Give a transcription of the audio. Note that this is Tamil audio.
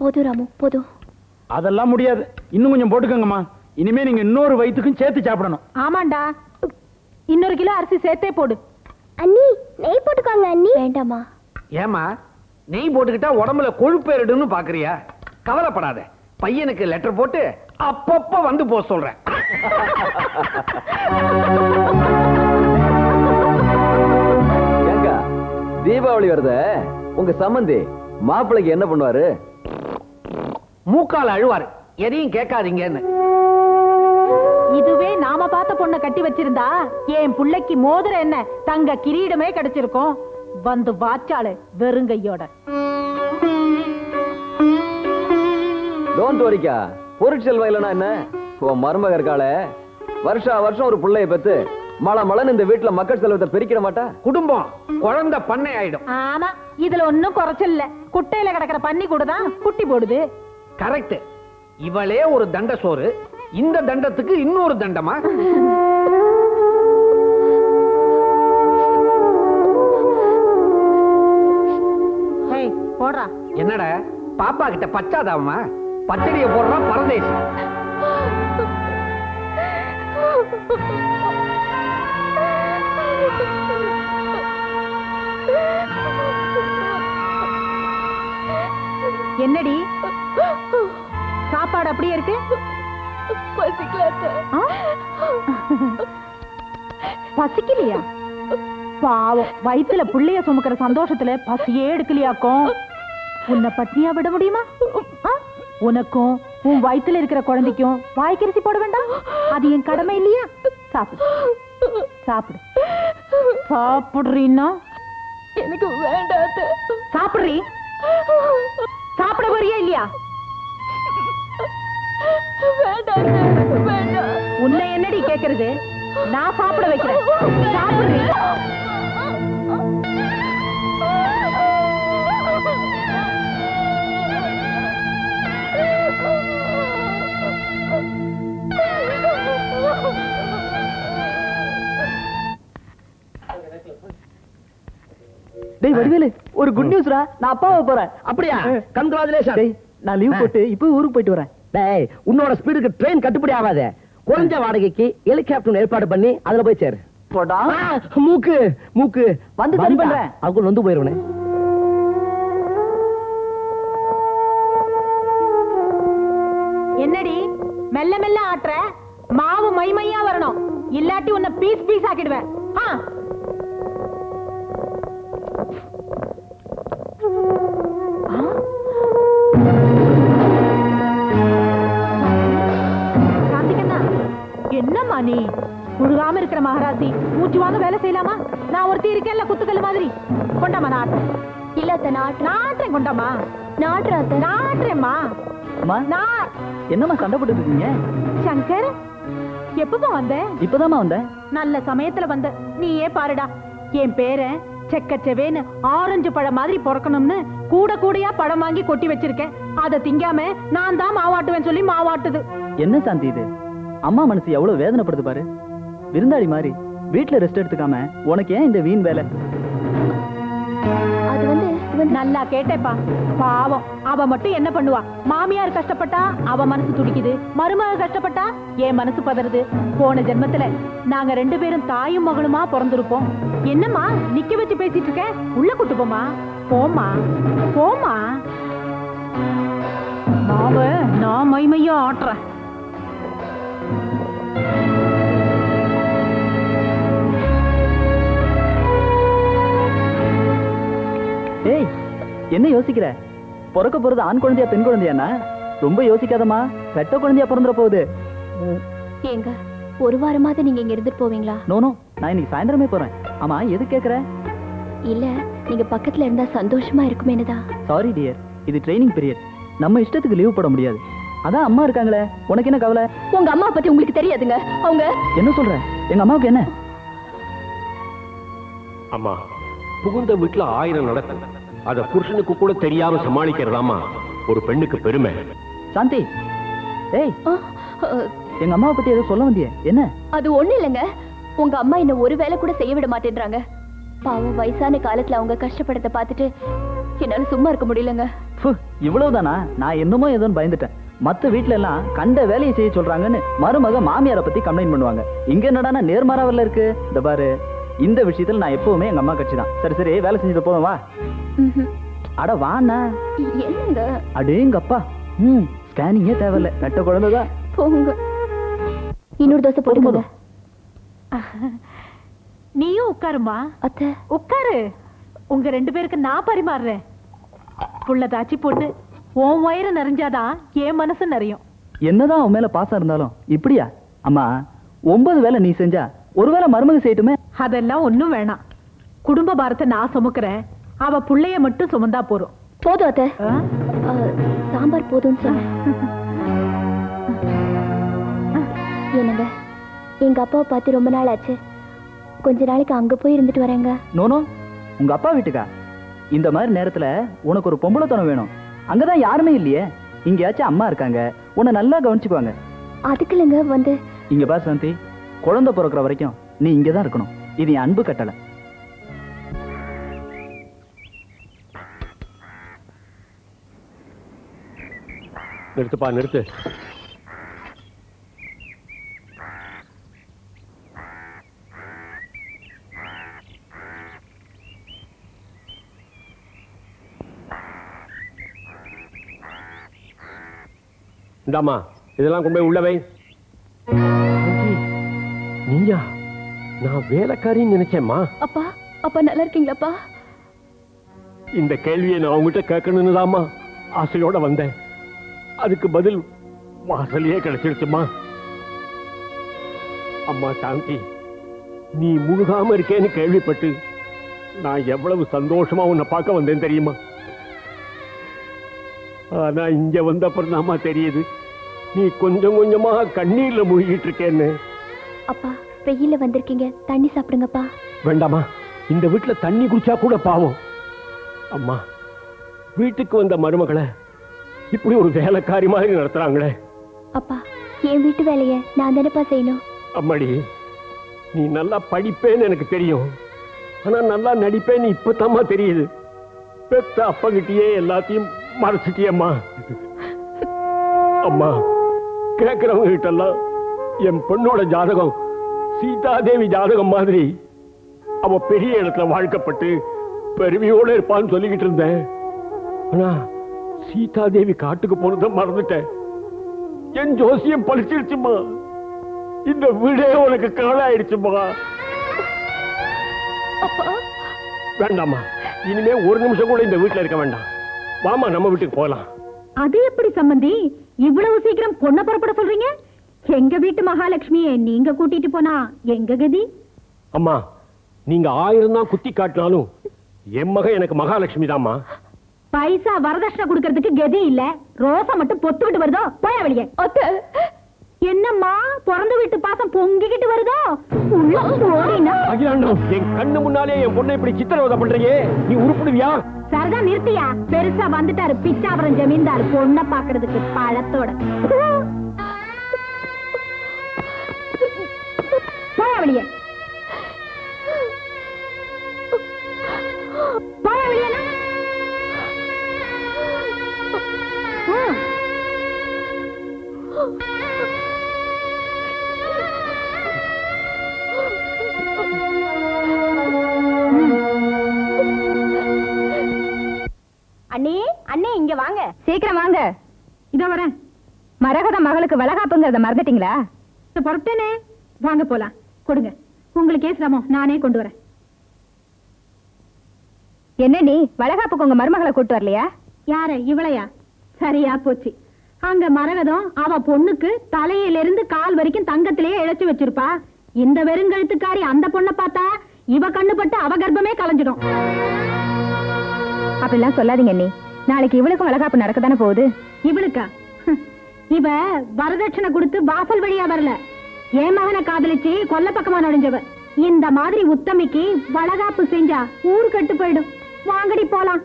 போதும் ராமு போதும். அதெல்லாம் முடியாது. இன்னும் கொஞ்சம் போட்டுக்கோங்கம்மா. இனிமே நீங்க இன்னொரு வயிற்றுக்கும் சேர்த்து சாப்பிடணும். ஆமாண்டா. இன்னொரு கிலோ அரிசி சேர்த்தே போடு. அண்ணி நெய் போட்டுக்கோங்க அண்ணி. வேண்டாமா ஏமா நெய் போட்டுக்கிட்டா உடம்புல கொழுப்பு ஏறிடுன்னு பாக்குறியா? கவலைப்படாத. பையனுக்கு லெட்டர் போட்டு அப்பப்ப வந்து போக சொல்றேன். தீபாவளி வருதே உங்க சம்மந்தி மாப்பிள்ளைக்கு என்ன பண்ணுவாரு? மூக்கால அழுவாரு. எதையும் கேட்காதீங்கன்னு. இதுவே நாம பார்த்த பொண்ணை கட்டி வச்சிருந்தா என் புள்ளைக்கு மோதிரம் என்ன? தங்க கிரீடமே கிடைச்சிருக்கும். வந்து வாச்சாளு வெறுங்கையோட. டோன்ட் வரிக்கா பொருட்செல்வம் இல்லைன்னா என்ன? உன் மருமக இருக்காளே. வருஷா வருஷம் ஒரு பிள்ளைய பெத்து மழை மழைன்னு இந்த வீட்டுல மக்கள் செல்வத்தை பிரிக்கிட மாட்டா? குடும்பம் குழந்தை பண்ணை ஆயிடும் ஆமா இதுல ஒண்ணும் குறைச்சல் இல்ல. குட்டையில கிடக்குற பன்னி கூட தான் குட்டி போடுது. கரெக்ட் இவளே ஒரு தண்ட சோறு. இந்த தண்டத்துக்கு இன்னொரு தண்டமா? போடுறா என்னடா? பாப்பா கிட்ட பச்சாதாவமா? பச்சடிய போடுறான் பரதேசி. என்னடி? சாப்பாடு அப்படியே இருக்கு? பசிக்கலையா? பாவம். வயித்துல புள்ளைய சுமக்கிற சந்தோஷத்துல பசியே எடுக்கலையாக்கும். உன்னை பட்னியா விட முடியுமா? உனக்கும் உன் வயித்துல இருக்கிற குழந்தைக்கும் வாய்க்கரிசி போட வேண்டாம்? அது என் கடமை இல்லையா? சாப்பிடு. சாப்பிடு. சாப்பிடுறீன்னா? எனக்கு வேண்டாத சாப்பிடுறீ? சாப்பிட வரியா இல்லையா? உன்னை என்னடி கேக்குறது? நான் சாப்பிட வைக்கிறேன். சாப்பிடுறீ டேய் வடிவேலு ஒரு குட் நியூஸ்ரா நான் அப்பாவை போறேன். அப்படியா? கங்க்ராச்சுலேஷன் டேய் நான் லீவ் போட்டு இப்போ ஊருக்கு போயிட்டு வரேன். டேய் உன்னோட ஸ்பீடுக்கு ட்ரெயின் கட்டுப்படி ஆகாத. குறைஞ்ச வாடகைக்கு ஹெலிகாப்டர் ஏற்பாடு பண்ணி அதுல போய் சேரு. போடா. மூக்கு மூக்கு. வந்து சரி பண்றேன். அவங்க வந்து போயிருவனே. என்னடி மெல்ல மெல்ல ஆட்டுற? மாவு மை மையா வரணும். இல்லாட்டி உன்னை பீஸ் பீஸ் ஆக்கிடுவேன். நீ முழுகாம இருக்கிற மகாராசி மூச்சு வாங்க வேலை செய்யலாமா? நான் ஒருத்தி இருக்கேன்ல குத்துக்கல் மாதிரி. கொண்டாமா ஆட்டுறேன். இல்ல நாட்டு நாட்டுறேன் கொண்டாமா அத்தை. நாட்டுறேம்மா அம்மா நான். என்னம்மா சண்டை இருக்கீங்க? சங்கர் எப்பப்பா வந்த? இப்பதாம்மா வந்தேன் நல்ல சமயத்துல வந்த. நீயே பாருடா. என் பேரன் செக்கச்செவேன்னு ஆரஞ்சு பழம் மாதிரி பிறக்கணும்னு கூட கூடையா பழம் வாங்கி கொட்டி வச்சிருக்கேன். அதை திங்காம நான் தான் மாவாட்டுவேன் சொல்லி மாவாட்டுது. என்ன சாந்தி இது? அம்மா மனசு எவ்வளவு வேதனைப்படுது பாரு. விருந்தாளி மாதிரி வீட்டுல ரெஸ்ட் எடுத்துக்காம உனக்கு ஏன் இந்த வீண் வேலை? அது வந்து நல்லா கேட்டேப்பா. பாவம். அவ மட்டும் என்ன பண்ணுவா? மாமியார் கஷ்டப்பட்டா அவ மனசு துடிக்குது. மருமக கஷ்டப்பட்டா என் மனசு பதறுது. போன ஜென்மத்துல நாங்க ரெண்டு பேரும் தாயும் மகளுமா பிறந்திருப்போம். என்னம்மா நிக்க வச்சு பேசிட்டு இருக்க? உள்ள கூட்டு போமா போமா போமா மாவ நான் மைமையா ஆட்டுறேன். ஏய் என்ன யோசிக்கிற? பிறக்க போறது ஆண் குழந்தையா பெண் குழந்தையாண்ணா? ரொம்ப யோசிக்காதம்மா. பெட்ட குழந்தையா பிறந்துற போகுது. ஏங்க ஒரு வாரமாவது நீங்க இங்க இருந்துட்டு போவீங்களா? நோனோ நான் இன்னைக்கு சாயந்தரமே போறேன். ஆமா எது கேக்குற? இல்ல நீங்க பக்கத்துல இருந்தா சந்தோஷமா இருக்குமேனுதான் சாரி டியர் இது ட்ரைனிங் பீரியட் நம்ம இஷ்டத்துக்கு லீவ் போட முடியாது. அதான் அம்மா இருக்காங்களே. உனக்கு என்ன கவலை? உங்க அம்மா பத்தி உங்களுக்கு தெரியாதுங்க. அவங்க என்ன சொல்ற? எங்க அம்மாவுக்கு என்ன? அம்மா புகுந்த வீட்டுல ஆயிரம் நடக்கும் அத புருஷனுக்கு கூட தெரியாம சமாளிக்கிறதாமா ஒரு பெண்ணுக்கு பெருமை. சாந்தி. ஏய் எங்க அம்மாவை பத்தி ஏதோ சொல்ல வந்தியே? என்ன? அது ஒண்ணு இல்லைங்க. உங்க அம்மா என்ன ஒரு வேலை கூட செய்ய விட மாட்டேன்றாங்க. பாவம் வயசான காலத்துல அவங்க கஷ்டப்படத்தை பார்த்துட்டு என்னால சும்மா இருக்க முடியலங்க. ஃபு, இவ்வளவுதானா? நான் என்னமோ ஏதோன்னு பயந்துட்டேன். மத்த வீட்ல எல்லாம் கண்ட வேலையை செய்ய சொல்றாங்கன்னு மருமக மாமியாரை பத்தி கம்ப்ளைண்ட் பண்ணுவாங்க. இங்க என்னடானா நேர்மாறாவில் இருக்கு. இந்த பாரு இந்த விஷயத்துல நான் எப்பவுமே எங்க அம்மா கட்சி தான். சரி சரி வேலை செஞ்சது போதும் வா. அட வாண்ணா. என்னங்க? அடேங்கப்பா. ம் ஸ்கேனிங்கே தேவையில்ல. நட்ட குழந்தைதான். போங்க. இன்னொரு தோசை போட்டுக்கோங்க. நீயும் உட்காருமா அத்தை. உட்காரு. உங்க ரெண்டு பேருக்கு நான் பரிமாறுறேன். புள்ளதாச்சி பொண்ணு உன் வயிறு நிறைஞ்சாதான் என் மனசு நிறையும் என்னதான் அவன் மேல பாசம் இருந்தாலும் இப்படியா? அம்மா ஒன்பது வேலை நீ செஞ்சா ஒருவேளை மருமக செய்யட்டுமே? அதெல்லாம் ஒண்ணும் வேணாம். குடும்ப பாரத்தை நான் சுமக்கிறேன். அவ புள்ளைய மட்டும் சுமந்தா போறோம் போதும் அத்தை. சாம்பார் போதும்னு சொன்னேன். என்னங்க எங்க அப்பாவை பார்த்து ரொம்ப நாள் ஆச்சு கொஞ்ச நாளைக்கு அங்க போய் இருந்துட்டு வரேங்க. நோனோ உங்க அப்பா வீட்டுக்கா? இந்த மாதிரி நேரத்துல உனக்கு ஒரு பொம்பளைத்தனம் வேணும். அங்கதான் யாருமே இல்லையே. இங்கேயாச்சும் அம்மா இருக்காங்க. உன்னை நல்லா கவனிச்சுக்குவாங்க. அதுக்கு இல்லைங்க வந்து இங்க பார் சாந்தி. குழந்தை பிறக்கிற வரைக்கும் நீ இங்க தான் இருக்கணும். இது என் அன்பு கட்டளை. நிறுத்துப்பா நிறுத்து. இந்தாம்மா இதெல்லாம் கொண்டு போய் உள்ள வை. நீயா? நான் வேலைக்காரின்னு நினைச்சேம்மா. அப்பா அப்பா நல்லா இருக்கீங்களாப்பா? இந்த கேள்வியை நான் உங்ககிட்ட கேட்கணும்னு தாம்மா ஆசையோட வந்தேன். அதுக்கு பதில் வாசலையே கிடைச்சிருச்சுமா அம்மா சாந்தி நீ முழுகாம இருக்கேன்னு கேள்விப்பட்டு நான் எவ்வளவு சந்தோஷமா உன்னை பார்க்க வந்தேன் தெரியுமா? ஆனா இங்க வந்த அப்புறம் தெரியுது. நீ கொஞ்சம் கொஞ்சமா கண்ணீர்ல முழுகிட்டு இருக்கேன்னு அப்பா வெயில்ல வந்திருக்கீங்க. தண்ணி சாப்பிடுங்கப்பா. வேண்டாமா இந்த வீட்டுல தண்ணி குடிச்சா கூட பாவம். அம்மா வீட்டுக்கு வந்த மருமகளை இப்படி ஒரு வேலைக்காரி மாதிரி நடத்துறாங்களே. அப்பா என் வீட்டு வேலைய நான் தானேப்பா செய்யணும்? அம்மாடி நீ நல்லா படிப்பேன்னு எனக்கு தெரியும். ஆனா நல்லா நடிப்பேன்னு இப்பதாம்மா தெரியுது. பெத்த அப்பங்கிட்டயே எல்லாத்தையும் மறைச்சிட்டியம்மா. அம்மா கேட்கிறவங்க கிட்ட எல்லாம் என் பொண்ணோட ஜாதகம் சீதாதேவி ஜாதகம் மாதிரி. அவ பெரிய இடத்துல வாழ்க்கப்பட்டு பெருமையோட இருப்பான்னு சொல்லிக்கிட்டு இருந்தேன். ஆனா சீதாதேவி காட்டுக்கு போனதை மறந்துட்டேன். என் ஜோசியம் பழிச்சிருச்சுமா. இந்த வீடே உனக்கு காலாயிடுச்சுமா வேண்டாம்மா. இனிமே ஒரு நிமிஷம் கூட இந்த வீட்டுல இருக்க வேண்டாம். வாமா நம்ம வீட்டுக்கு போகலாம். அது எப்படி சம்பந்தி? இவ்வளவு சீக்கிரம் பொண்ண புறப்பட சொல்றீங்க? எங்க வீட்டு மகாலட்சுமியை நீங்க கூட்டிட்டு போனா எங்க கதி? அம்மா நீங்க ஆயிரம் தான் குத்தி காட்டினாலும் என் மக எனக்கு மகாலட்சுமி தாம்மா பைசா வரதட்சணை கொடுக்கறதுக்கு கதி இல்ல. ரோசா மட்டும் பொத்துக்கிட்டு வருதோ? போய வெளியே. என்னம்மா? பிறந்த வீட்டு பாசம் பொங்கிக்கிட்டு வருதோ? உள்ள ஓடினா? அகிலாண்டம் என் கண்ணு முன்னாலே என் பொண்ணை இப்படி சித்திரவதை பண்றீங்க? நீ உருப்பிடுவியா? சரிதான் நிறுத்தியா? பெருசா வந்துட்டாரு பிச்சாவரம் ஜமீன்தார். பொண்ண பாக்குறதுக்கு பழத்தோட. போய வெளியே அண்ணே அண்ணே இங்க வாங்க. சீக்கிரம் வாங்க. இதோ வரேன். மரகத மகளுக்கு வளகாப்புங்கிறத மறந்துட்டீங்களா? புறப்பட்டேனே வாங்க போலாம். கொடுங்க. உங்களுக்கு சிரமம். நானே கொண்டு வரேன். என்ன நீ? வளகாப்புக்கு உங்க மருமகளை கூட்டு வரலையா? யார? இவளையா? சரியா போச்சு. அங்க மரகதம் அவ பொண்ணுக்கு தலையில இருந்து கால் வரைக்கும் தங்கத்திலேயே இழைச்சு வச்சிருப்பா. இந்த வெறுங்கழுத்துக்காரி அந்த பொண்ணை பார்த்தா இவ கண்ணுப்பட்டு அவ கர்ப்பமே கலைஞ்சிடும். அப்படிலாம் சொல்லாதீங்க நீ நாளைக்கு இவளுக்கும் வளகாப்பு நடக்கத்தானே போகுது? இவளுக்கா? இவ வரதட்சணை கொடுத்து வாசல் வழியா வரல. என் மகனை காதலிச்சு கொல்ல பக்கமா நுழைஞ்சவ. இந்த மாதிரி உத்தமிக்கு வளகாப்பு செஞ்சா ஊர் கட்டு போயிடும். வாங்கடி போலாம்.